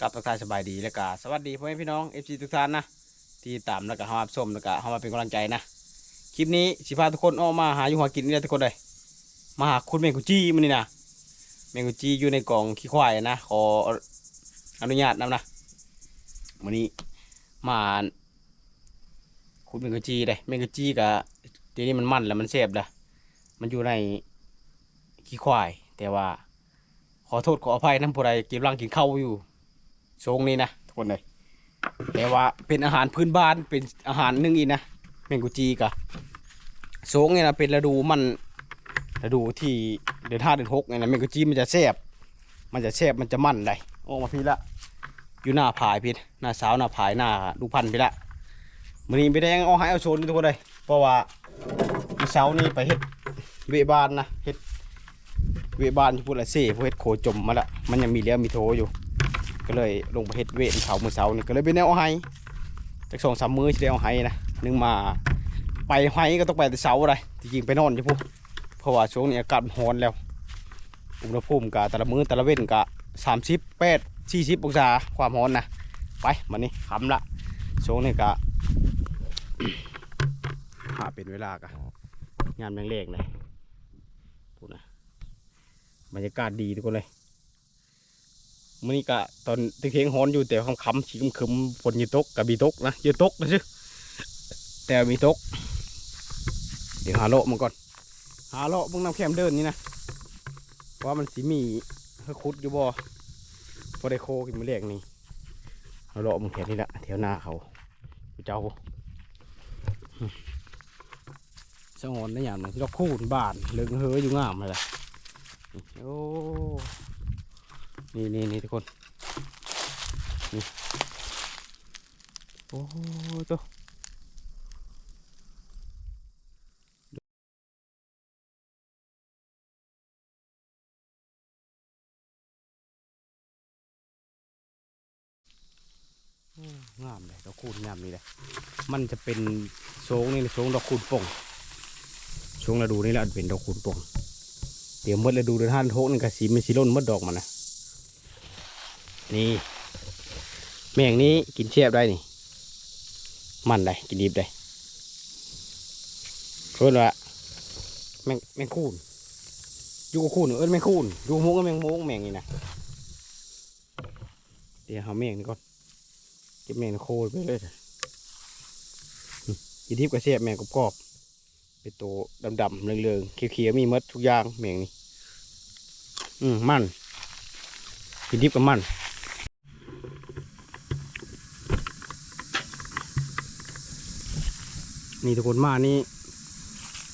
กับทักทายสบายดีแล้วก็สวัสดีพ่อแม่พี่น้องเอฟซีทุกท่านนะที่ตามแล้วก็เข้ามาชมแล้วก็เข้ามาเป็นกำลังใจนะคลิปนี้สิพาทุกคนออกมาหาอยู่หากินนี่แหละทุกคนเลยมาหาคุณเมงกุจีมันนี่นะเมงกุจีอยู่ในกล่องขี้ควายนะขออนุญาตนำนะวันนี้มาคุณเมงกุจีเลยเมงกุจีกับเดี๋ยวนี้มันมันแล้วมันเสบละมันอยู่ในขี้ควาย แต่ว่า ขอโทษขออภัยน้ำผู้ใดกำลังกินเข้าอยู่ โชงนี้นะทุกคนเลยแต่ว่าเป็นอาหารพื้นบ้านเป็นอาหารหนึ่งอีกนะแมงกุจีกะโชงเนี่ยนะเป็นฤดูมันฤดูที่เดือนห้าเดือนหกเนี่ยนะแมงกุจีมันจะแซ่บมันจะแซ่บมันจะมันได้ออกมาพี่ละอยู่หน้าผายพี่หน้าสาวหน้าผายหน้าดูพันพี่ละมื้อนี้ไม่ได้ยังเอาให้เอาโชนทุกคนเลยเพราะว่าเช้านี้ไปเฮ็ดเวบานนะเฮ็ดเวบานที่พูดละเซ่พวกเฮ็ดโคจมมาละมันยังมีเลี้ยมีโทอยู่ ก็เลยลงไปเฮ็ดเวะเผามือเสานี่ก็เลยไปแนวเอาไห้จากสองสามมือที่ได้เอาไห้นะนึงมาไปไห้ก็ต้องไปแต่เสาอะไรจริงไปนอนอยู่พวกเพราะว่าช่วงนี้อากาศมันร้อนแล้ว อุณหภูมิกะแต่ละมือแต่ละเว้นกะสามสิบแปดสี่สิบองศาความร้อนนะไปมันนี่คำละช่วงนี้กะหาเป็นเวลากะงานแมงเลกเลยพูดนะบรรยากาศดีทุกคนเลย มื่อนี้กะตอนเที่ยงฮ้อนอยู่แต่คำคำๆสีคึมฝนอยืตกกับบีตกนะอยืตกนะชือแต่มีตก เดี๋ยวหาโลมันก่อน หาโลมึงนำแคมเดินนี่นะว่ามันสีมีให้คุดอยู่บ่พอได้โคกินมือแรกนี่หาโลมึงแค่นี้ละแถวหน้าเขาเจ้าสงวนได้อย่างนึงที่เราคูนบ้านเลิงเฮออยู่งามเลยโอ้ นี่นี่นี่ทุกคน นี่ โอ้ตัวงามเลยดอกคูณงามนี่เลยมันจะเป็นโซงนี่โซงดอกคูณป่งโซงฤดูนี่แหละเป็นดอกคูณป่งเดี๋ยวมดฤดูเดือนห้าเดือนหกนี่ก็สีมันสีล้นมดดอกมันนะ นี่แมงนี้กินเชียบได้นี่ มันได้กินดิบได้เพื่อนว่าแมงแมงคูนอยู่กับคูนเอิ้นแมงคูนอยู่กับมุกก็แมงมุกแมงนี่นะเดี๋ยวเอาแมงนี่ก่อนเก็บแมงโคตรไปเลยเถอะอืมกินดิบกับเชียบแมงกรอบๆเป็นตัวดำๆเหลืองๆเขียวๆมีมดทุกอย่างแมงนี่อืมมันกินดิบกับมัน นี่ทุกคนมานี่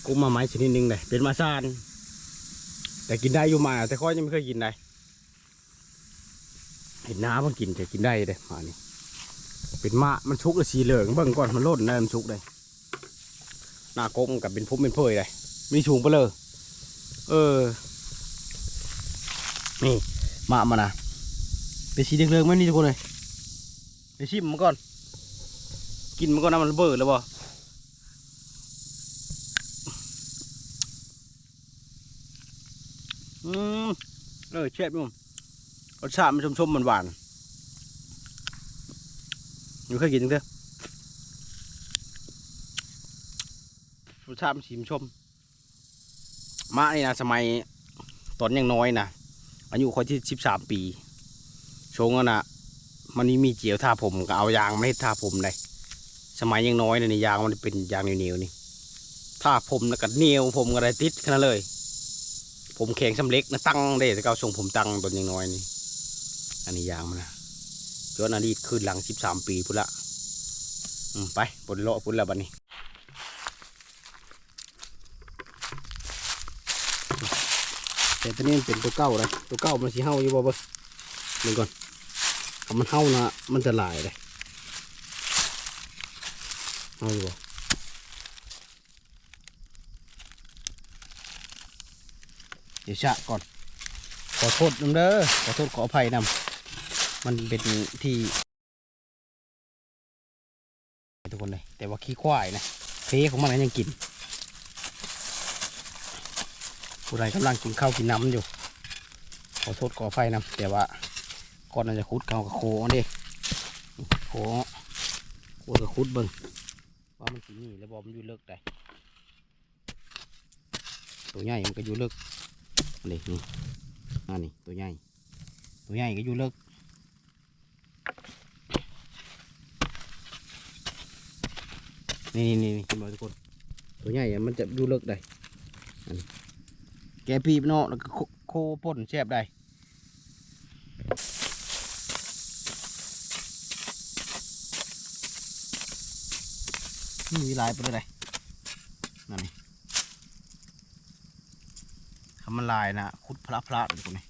กุ้งมาไม้ชนิดหนึ่งเลยเป็นมาซานแต่กินได้อยู่มา แต่ค่อยยังไม่เคยกินได้เห็นน้ำมันกินจะกินได้เลยมานี่เป็นมามันชุกเลยสีเหลืองเบิ่งก่อนมันโลดได้มันชุกเลยหน้ากงกับเป็นพุ่มเป็นเพยเลยมีชูงไปเลยเออนี่มามานะเป็นสีเหลืองๆไหมนี่ทุกคนเลยไปชิมมันก่อน กินมันก่อนนะมันเบิดแล้วบ่อืม เออเช็ดมั้งรสชาติมันชมๆมันหวานอยู่เคยกินจังเถอะรสชาติมันสีมชมมะนี่นะสมัยตอนยังน้อยนะอายุคนที่สิบสามปีชงอะนะมันนี่มีเจียวท่าผมก็เอายางไม่ให้ท่าผมเลยสมัยยังน้อยนะนี่ยางมันเป็นยางเหนียวๆนี่ท่าผมนะกัเหนียวผมก็ได้ติดขนาดเลย ผมแข็งสำเร็จนะตั้งได้แต่ก็เอาทรงผมตั้งตอนยังน้อยนี่ อันนี้ยางมันนะจนอดีตคืนหลังสิบสามปีพุ่นละไปบนเลาะพุ่นละบัดนี้แต่ตัวนี้เป็นตัวเก้าเลยตัวเก้ามันสีเห่าอยู่บ่เบ่ดูก่อนมันเห่านะมันจะลายเลยเห่าอยู่บ่ เดี๋ยวชะก่อน ขอโทษนำเด้อขอโทษขออภัยนำมันเป็นที่ทุกคนเลยแต่ว่าขี้ควายนะเพของมันยังกินผู้ใดกำลังกินข้าวกินน้ำอยู่ ขอโทษขอไฟนะแต่ว่าก่อนน่าจะคุดเก่ากับโคอันนี้โคโคกับคุดเบิ่งว่ามันสิมีแล้วบอมันอยู่เลิกได้ตัวใหญ่มันก็อยู่เลิก อันนี้นี่อันนี้ตัวใหญ่ ตัวใหญ่ก็อยู่เลิกนี่นี่นี่เห็นบ่ทุกคน ตัวใหญ่มันจะอยู่เลิกได้อันนี้แกปีบเนาะแล้วก็โคโคป่นแซ่บได้นี่มีลายไปเลยนั่นนี่ มันลายนะคุดพระพระอยู่ตรงนี้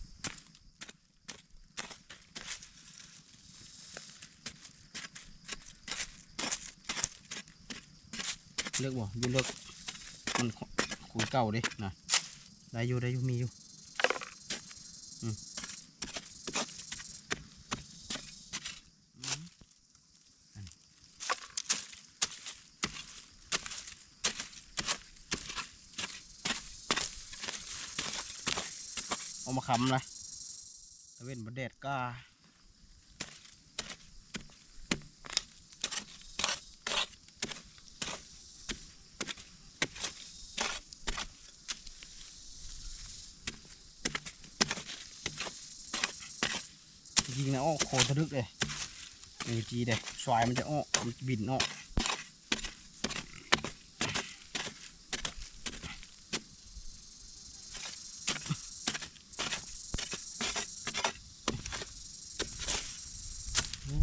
เลือกบ่ยูเลือกมันคุยเก่าดินะได้อยู่ได้อยู่มีอยู่ คำนะตะเว้นบดแดดก้าจริงนะอ้อโคตรลึกเลยมีจีเด้สวายมันจะอ้อมันบินอ้อ โอ้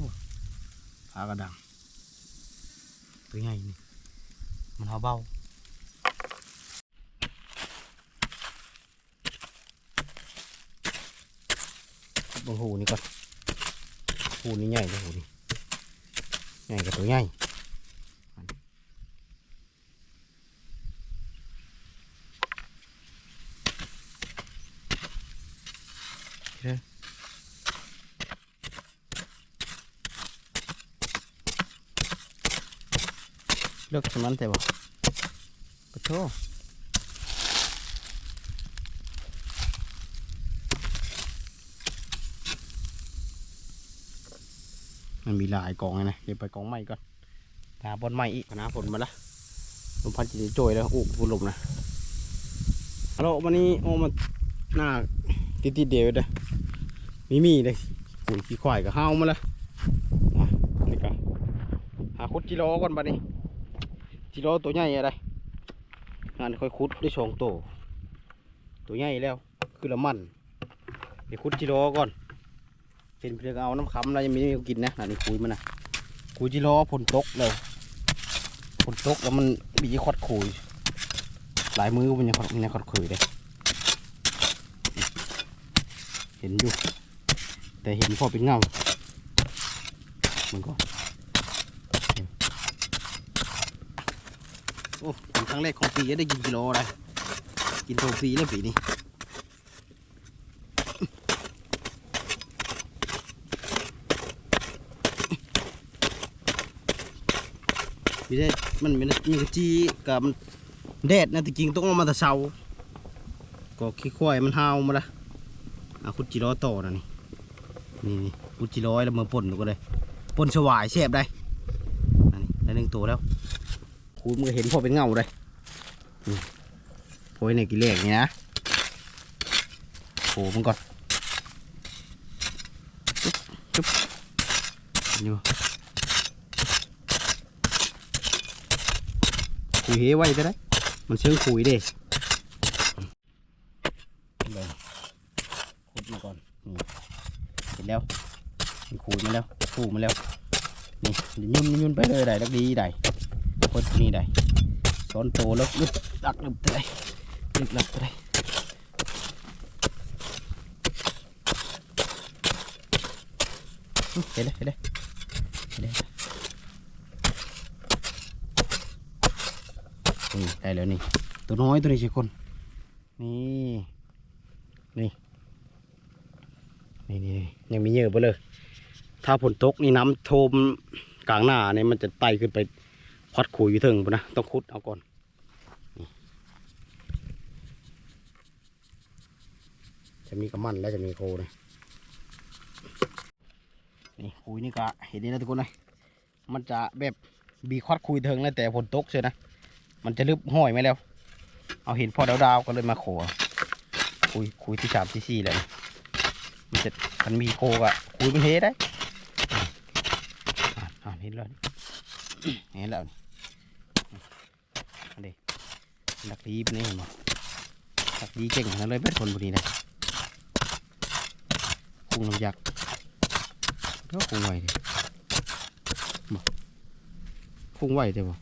พากระดัง ตัวใหญ่นี่ มันเอาเบาบงหูนี่ก่อนหูนี่ใหญ่เลยหูนี่ใหญ่กับตัวใหญ่เด้อ เลือกสมันแต่บ่ปะโทมันมีหลายกองเลยนะเดี๋ยวไปกองใหม่ก่อนหาบนใหม่อีกหาฝนมาละลมพัดจีโจยแล้วอู้ฟูลมนะฮัลโหลวันนี้โอ้มาหน้าติดติดเดียวเด้มีมีเลยปุ๋ยขี้ควายกับห้าวมาละอะนี่ก็หาคุดจิโร่ก่อนบัดนี้ จิโร่ตัวใหญ่อะไรงานค่อยคุดได้สองตัวตัวใหญ่แล้ว คือละมันเดี๋ยวคุดจิโร่ก่อน เป็นเพียงเอาน้ำคำอะไรยังไม่ได้กินนะอันนี้คุยมันนะคุยจิโร่ผลตกเลยผลตกแล้วมันบีคอดคุยหลายมือมันยังคอดมันยังคอดคุยเลยเห็นอยู่ แต่เห็นพอเป็นเงามันก็ โอ้เป็นครั้งแรกของปีได้กินกิโลอะไรกินโทฟรีเลยปีนี้พี่ได้มันมันมีกจีกับมันแดดนะแต่จริงต้องเอามาแต่เช้าก็ขี้ควายมันหาวมาละเอาคุดจิโร่ต่อนะนี่นี่นี่คุดจิโร่แล้วมาป่นดูก็เลยป่นสวายแซ่บได้อันนี้ได้หนึ่งตัวแล้ว คูมือเห็นพอเป็นเงาเลยนี่โอยในกี่เลขนี่นะโผล่มันก่อนจุ๊บจุ๊บนี่บ่คุยเฮไว้จะได้ มันเชิงคุยเด้ขุดมาก่อนเห็นแล้วมันคุยมาแล้วฟูมาแล้วนี่ยุ่นยุ่นไปเลยได้ดักดีได้ คนนี้ได้ช้อนโตแล้วลึกดักลึกเท่าไรลึกลักเท่าไรอื้อเห็นเลยเห็นเลยเห็นเลยนี่ได้แล้วนี่ตัวน้อยตัวนี้สิคนนี่นี่นี่นี่ยังมีเยอะไปเลย ถ้าฝนตกนี่น้ำโทมกลางหน้าเนี่ยมันจะไต่ขึ้นไป ควัดขุยอยู่ถึงปุ่นนะต้องคุดเอาก่อนจะมีกระมันและจะมีโคนะนี่คุยนี่ก็เห็นนี่นะทุกคนเลยมันจะแบบบีควัดคุยเทิงแล้วแต่ฝนตกเชียนะ มันจะลึบห้อยไหมแล้ว เอาเห็นพอดาวๆก็เลยมาขอคุยคุยที่สามที่สี่เลยมันจะมันมีโคกะคุยมันเฮได้อ่าอ่าอ่าเห็นแล้ว นี่เห็นแล้วนี่อันนี้ดักดีปนี่เห็นบ่ดักดีเก่งนั่นเลยเป็นคนบุรีนะคุงน้ำยักษ์ก็คุงไหวเดีบ่คุงไหวเดียบ่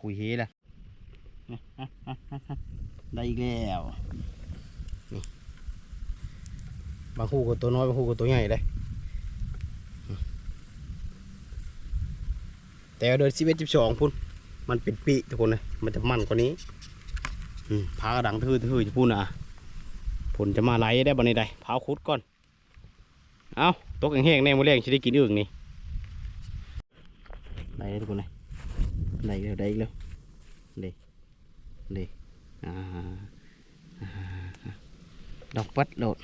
คุยเฮละได้อีกแล้วนี่บางคู่ก็ตัวน้อยบางคู่ก็ตัวใหญ่เลย แต่เดินสิบเอ็ดสิบสองพุ่นมันเป็นปีทุกคนเลยมันจะมั่นกว่านี้พากระดังทื่อทื่อจะพูดนะผลจะมาไหลได้บ่ในใดพาคุดก่อน เอาตกแห้งๆแน่โมเลี้ยงจะได้กินอื่นนี่ได้เลทุกคนเลยได้อีกแล้วได้อีกแล้วเด้เด้อ่าอ่าดอกปัดโหลด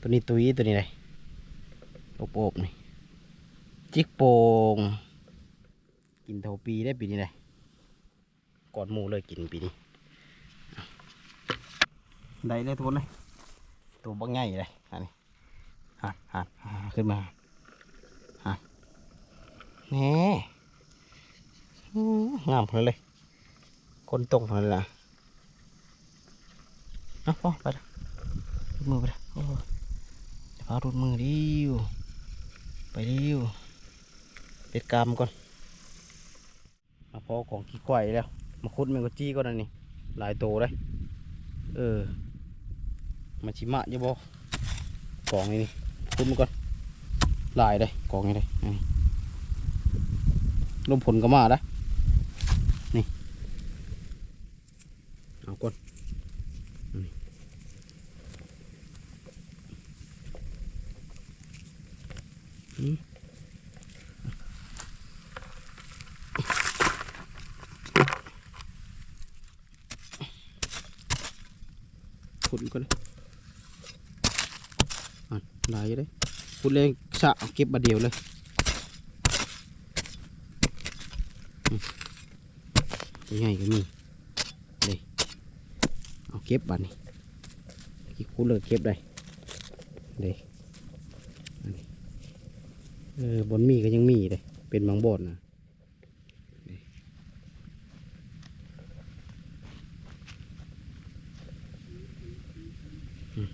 ตัวนี้ตุยตัวนี้เลยอบๆนี่ จิกโปงกินเท่าปีได้ปีนี้เลยก่อนหมูเลยกินปีนี้ได้เลยทุกคนเลยตัวบักใหญ่เลยอันนี้หันหันขึ้นมาหันแหน่งามเลย คนตรงนั่นะเอาพอไปละรูมือไปละโอ้เดี๋ยวพารูดมือดิวไปดิว เป็ดกรรมก่อนมาพอของขี้ควายแล้ว มาคุดแมงกะจี้ก่อนอันนี้หลายโตเลยเออมาชิมะยี่บอกกองนี้นี่คุดมันก่อนหลายเลยกองนี้เลยนี่ลมผลก็มาได้เอาก่อนอืม ขุดก่อนเลยอะไหลายเลยขุดเลยสะเก็บมาเดียวเลยอืมตัวใหญ่ก็มีเอาเก็บบัดนี่กี่คูเลยเก็บได้เด้อันนี้เออบนมีก็ยังมีเลยเป็นบางบอนนะเด้อืม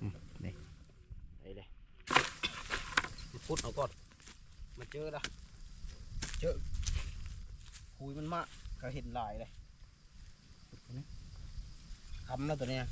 อืมเด้ได้เลยมาพุดเอาก่อนมาเจอละเจอคุยมันมากก็เห็นห ลายเลยคำแล้วตัวเนี้ย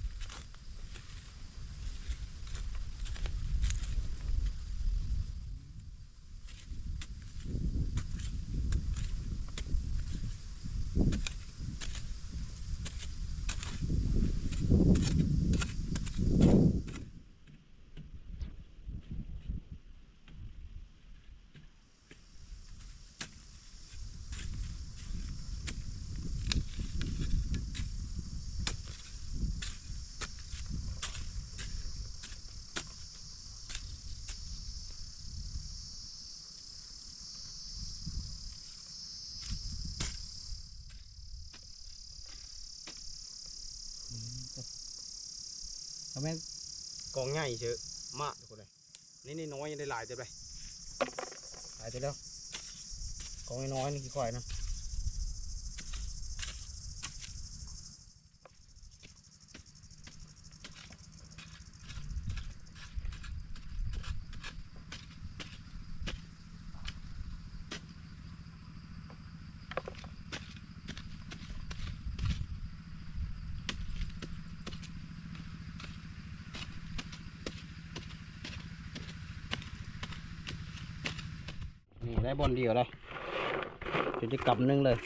กองใหญ่เชอะมากทุกคนเลยนี่นี่น้อยยังได้หลายเต็มเลยหลายเต็มแล้วกองน้อยนี่กี่ข่อยนะ ได้บอลเดียวเลยจะได้กลับนึงเลย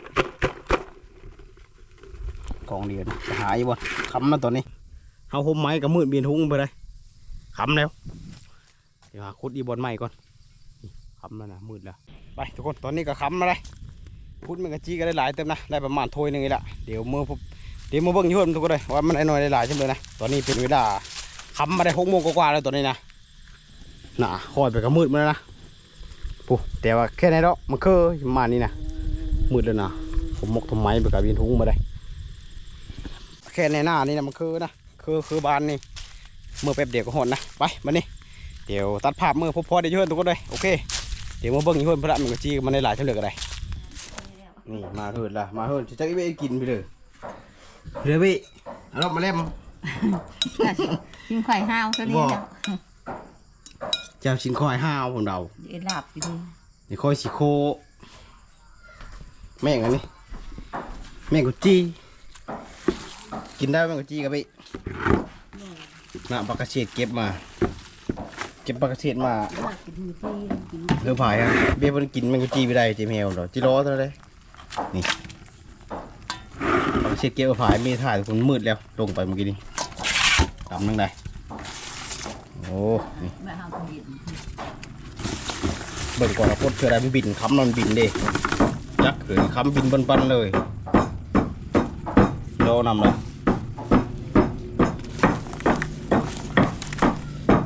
กองเดียวนะจะหายบ่คำมาตัวนี้เฮาห่มไม้กับมืดเบียนหุ้งไปเลยคำแล้ว เดี๋ยวหาคุดอีบอลใหม่ก่อนนี่คำแล้วนะมืดแล้วไปทุกคนตอนนี้ก็คำมาเลยพุดมันกระจี้ก็ได้หลายเต็มนะได้ประมาณถ้วยหนึงนี่แหละเดี๋ยวมือผมเดี๋ยวมาเบิ่งยุ่มนทุกคนเลยว่ามันได้น้อยได้หลายจังเลยนะตอนนี้เป็นเวลาคำมาได้หกโมงกว่าๆแล้วตัวนี้นะน่ะคอยไปก็มืดมาแล้วนะ แต่ว่าแค่ไหนดอกมันคือประมาณนี้นะมืดแล้วนะผมมกทำไมไปกับวินทุงมาได้แค่ในหน้านี่นะมันคือนะคือคือบานนี่เมื่อแป๊บเดียวก็หดนะไปมานี่เดี๋ยวตัดภาพมือพบพอได้เยอะทุกคนเลยโอเคเดี๋ยวมาเบิ้งอีกเพิ่นพระมันก็จีมันได้หลายเท่าเหลือกันได้นี่มาเถิดละมาเถิดจะจักอีเว้กินไปเลยเรือพี่เอาลงมาเล่มกินไข่ห้าวเท่านี้บอกแล้วเจ้าชิ้นคอยห้าวผมเดาเดี๋ยวหลับอยู่ดี เดี๋ยวค่อยสิโค แม่งอันนี้ แม่งกุจีกินได้แม่งกุจีกับพี่น่ะปลากระเฉดเก็บมา เก็บปลากระเฉดมาหลับกินที่กินเรือผายครับเบี้ยมันกินแม่งกุจีไม่ได้เจมเฮลหรอจิโร่เท่านั้นเลยนี่ปลากระเฉดเก็บผายมีถ่ายทุกคนมืดแล้ว ลงไปเมื่อกี้นี่ตำนั่งได้โอ้นี่ เบิ่งก่อนนะพดเชื่อได้มันบินคำนอนบินเด้จักหรือคำบินปันๆเลยโลนำเลย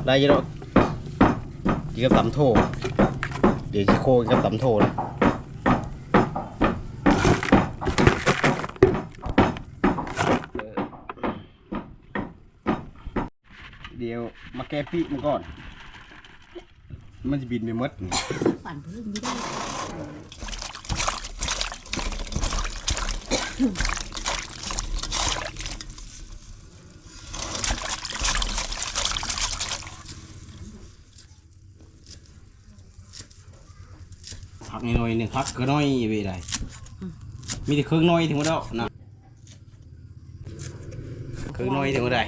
ได้เยอะกินกับตำโถเดี๋ยวชิโคกินกับตำโถนะเดี๋ยวมาแก้ปีมันก่อน มันจะบินไปหมดนี่ปั่นเพิ่มไม่ได้พักนิดหน่อยหนึ่งพักก็น้อยไปได้มีแต่เครื่องน้อยถึงหมดแล้วนะเครื่องน้อยถึงหมดได้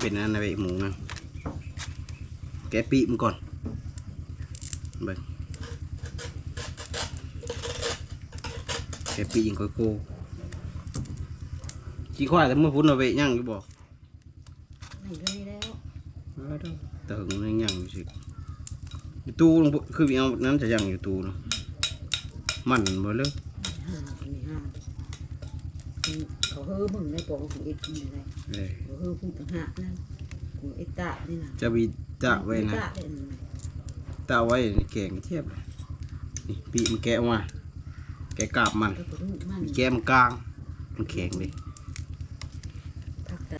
เป็นอันนั้นไปหมูนะแกะปีมันก่อน เบิ่งแกะปียิงค่อยโคขี้ควายแต่เมื่อพุ่นเอาไปย่างอยู่บอกไม่ได้แล้วแต่หึงยังย่างอยู่สิอยู่ตู้ลงพุ่นคือเอานั้นจะย่างอยู่ตู้เนาะมันบ่เลยห้าคนนี้ห้าเขาเฮ้อมึงในปองของเอ็ดกินอะไรเอ้ยเขาเฮ้อพูดต่างหากนั่นของเอ็ดตานี่นะจะบีตะไว้นะ ตาเป็นตะไว้ในแกงเทียบเลยนี่ปีมันแกะออกมา แกะกาบมันแล้วก็ลูกมันแกะมันกลาง มันแข็งเลยพักแต่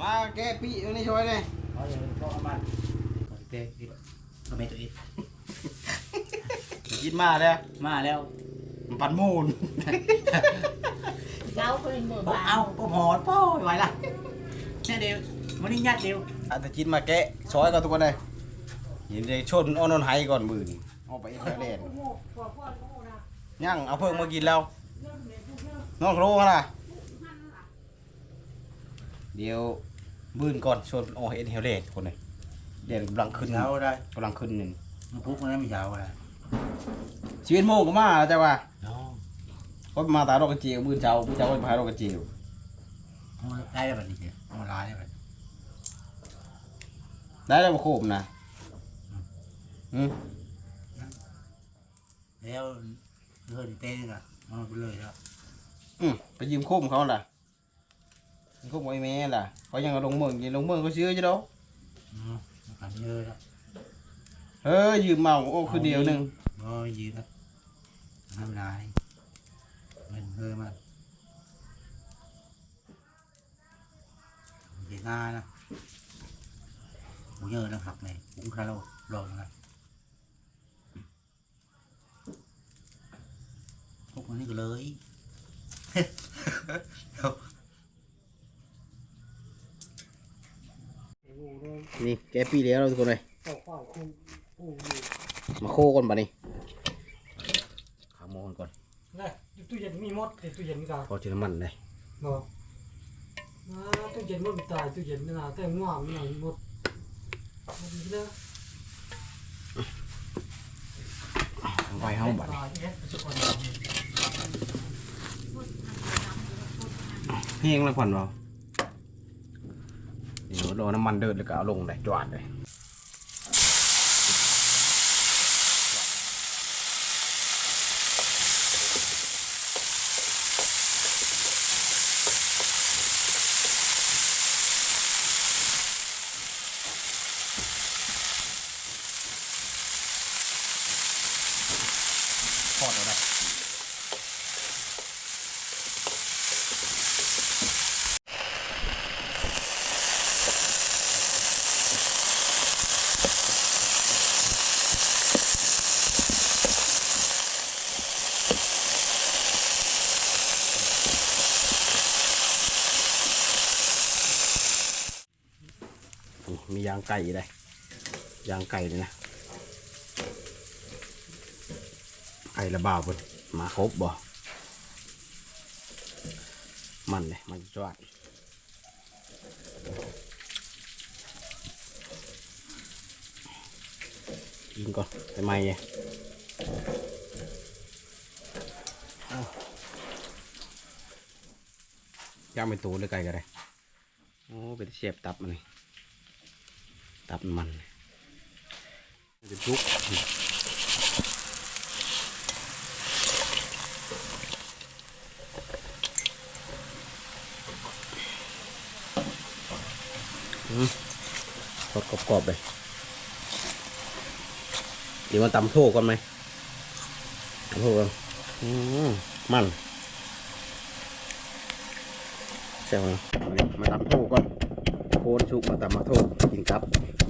มาแกะปีอันนี้ช่วยเลยเอาอย่างนี้ก็เอามันเอาเต้ดิทำไมตัวเองกินมาแล้ว มาแล้ว มันปันมูนเจ้าคนเบอร์บอกบาเอาก็พอดพ่อไหวละเนี่ยเดียว วันนี้ยัดเดียวอาจจะกินมาแกะซอยก่อนทุกคนเลยยินดีชนเอ้อนนไฮก่อนมือนี่เอาไปเอ็นแล้วเล่นย่างเอาเพิ่งมากินแล้วน้องโครงนะเดี๋ยวบื้นก่อนชวนโอ้เอ็นเฮลเล่คนเลยเดี๋ยวกำลังขึ้นเช้าได้กำลังขึ้นหนึ่งมันคุกมันไม่เช้าอะไรชีวิตโมงก็มาแล้วจ้ะว่าน้องก็มาตาดอกกระเจียวมือเจ้ามือเจ้าก็พายดอกกระเจียวมันได้แบบนี้เดียวมันร้ายได้แบบ ได้แล้วมาโคมนะอืมแล้วเลื่อนเต้นอะมันไปเลยแล้วอืมไปยืมโคมเขาล่ะยืมโคมไอ้แม่ล่ะเขายังเอาลงเมืองยิงลงเมืองเขาซื้อจะดอกมันกันเยอะแล้วเฮ้ยยืมเมาโอ้คือเดียวหนึ่งก็ยืนแล้วทำร้ายมันเพิ่มมาเดี๋ยวหน้านะ หมูเยอะนะหักเลยหุงคาราลองนะพวกมันนี่ก็เลยนี่แกปีแล้วทุกคนเลยมาโคก่อนป่ะนี่ขาโมกันก่อนนี่ตู้เย็นมีหมดแต่ตู้เย็นก็พอเจอน้ำมันเลยบอกอ่าตู้เย็นมันตายตู้เย็นนี่นะแต่ง่วงนี่นะหมดหมดเลย ไว้ห้องบัดตายเพียงแล้วผ่อนเปล่าเดี๋ยวรอน้ำมันเดือดแล้วก็เอาลงเลยจวดเลย นี่มียางไก่เลยยางไก่เลยนะไก่ระบาวเพิ่นมาครบบ่ มันเลยมันจวดกินก่อนไปไหมเนี่ยเอาย่างเป็นตัวเลยไก่กันเลยโอ้เป็นเสียบตับมันนี่ มันมันจะชุกอืมทอดกรอบๆเลยเดี๋ยวมาตำโถก่อนไหมตำโถก่อนอืมมันใช่ไหมมาตำโถก่อนโคนชุกมาตำมาโถกินครับ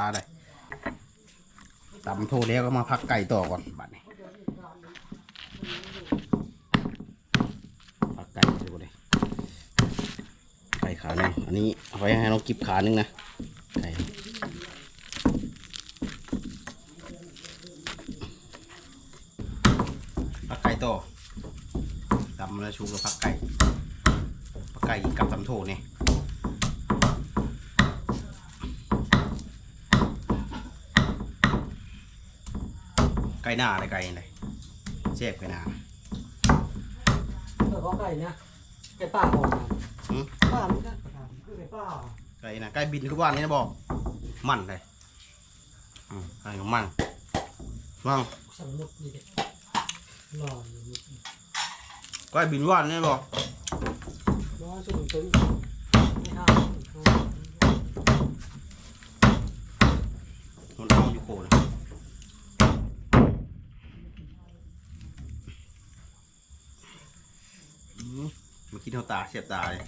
าเลยตำโทแล้วก็มาพักไก่ต่อก่อนบัดนี้พักไก่ดูเลยไก่ขาหนึ่งอันนี้เอาไว้ให้น้องกิบขาหนึ่งนะไก่พักไก่ต่อตำแล้วชูกับพักไก่พักไก่กับตำโทนี่ ไก่หน้าอะไรไก่อะไรเจ็บไก่หน้าแต่ก็ไก่เนี่ยไก่ป่าออกมาหืมป่าไม่ใช่คือไก่ป่าไก่นะไก่บินคือบ้านนี้นะบอกมันเลยอืมไก่ของมันว่างสำนุกนี่เด็กหล่ออยู่นุกนี่ไก่บินว่านนี่บอกร้อยสุดตึงไม่ห้า มันเอาอยู่โคนอื มมาคิดเท่าตาเสียบตาเลย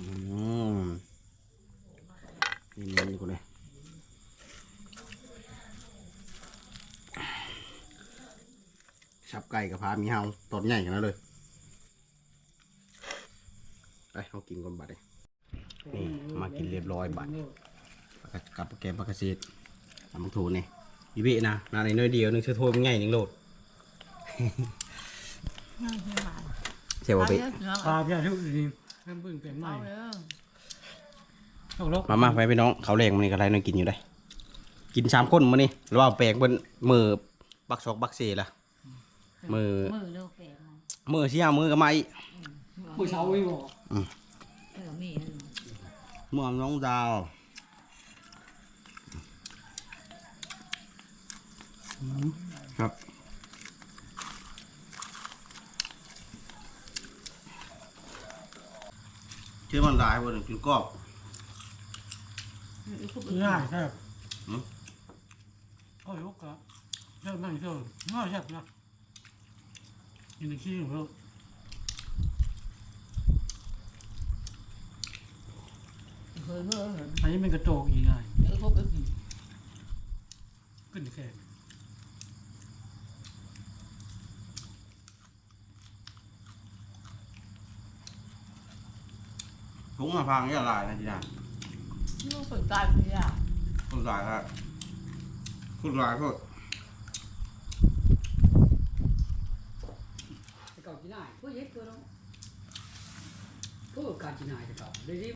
อืมนี่เน้นอยู่เลย ชับไก่กับพามีเฮาตอนใหญ่กันแล้วเลย ไปเรากินก่อนบัดเลยนี่มากินเรียบร้อยบัดกับแกมปากระเซ็ดทำมังทูนี่ยีบะนะนาในน้อยเดียวนึงเชื่อโทษมันง่ายหนึ่งโหลดเสียวไปปลาพี่ทุกทีเริ่มบึ้งเป็นใหม่มามาไปพี่น้องเขาแรงมันนี่ก็ไรน้องกินอยู่ได้ กินสามคนมานี่หรือว่าแปลงบนมือบักซอกบักเซล่ะ มือมือเลิกแปลงมือเชี่ยมือกับไม้ผู้เช้าอีบอกเออมีมือน้องดาวครับเชื่อมันหลายวันกินกรอบง่ายครับหืมก็ยกครับเชื่อมั่งเชื่อง่ายแซ่บนะ ยินดีขี้ของเราเคยเมื่ออันนี้เป็นกระโจกอีกไงเออพบเออขึ้นแค่ถุงมะพร้าวนี่ละลายนะจีน่าลูกเปิดตายไม่ได้คุณลายครับคุณลายก็ เก่าจีน่ายผู้เย็ดตัว